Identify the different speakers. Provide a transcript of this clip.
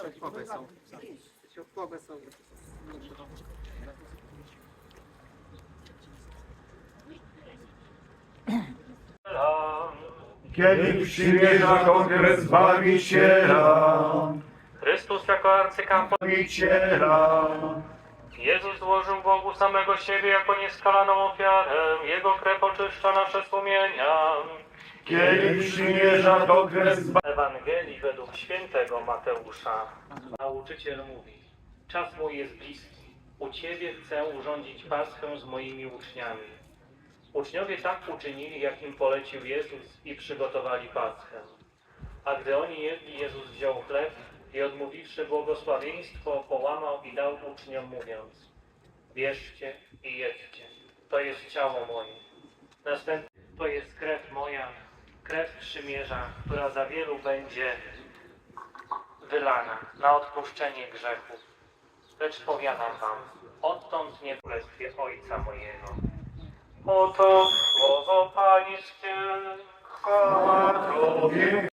Speaker 1: Środkowe są. Środkowe są.
Speaker 2: Kiedy przymierza kongres Zbawiciela,
Speaker 3: Chrystus jako arcykapłan
Speaker 2: Zbawiciela,
Speaker 3: Jezus złożył Bogu samego siebie jako nieskalaną ofiarę. Jego krew oczyszcza nasze sumienia.
Speaker 2: kiedy przymierza kongres
Speaker 3: Ewangelii według świętego Mateusza. Nauczyciel mówi, czas mój jest bliski. U Ciebie chcę urządzić Paschę z moimi uczniami. Uczniowie tak uczynili, jak im polecił Jezus i przygotowali Paschę. A gdy oni jedli, Jezus wziął chleb i odmówiwszy błogosławieństwo, połamał i dał uczniom, mówiąc Bierzcie i jedźcie, to jest ciało moje. Następnie to jest krew moja, krew przymierza, która za wielu będzie wylana na odpuszczenie grzechów. Lecz powiadam wam, odtąd nie królestwie Ojca mojego. Oto słowo Pańskie.
Speaker 2: Tobie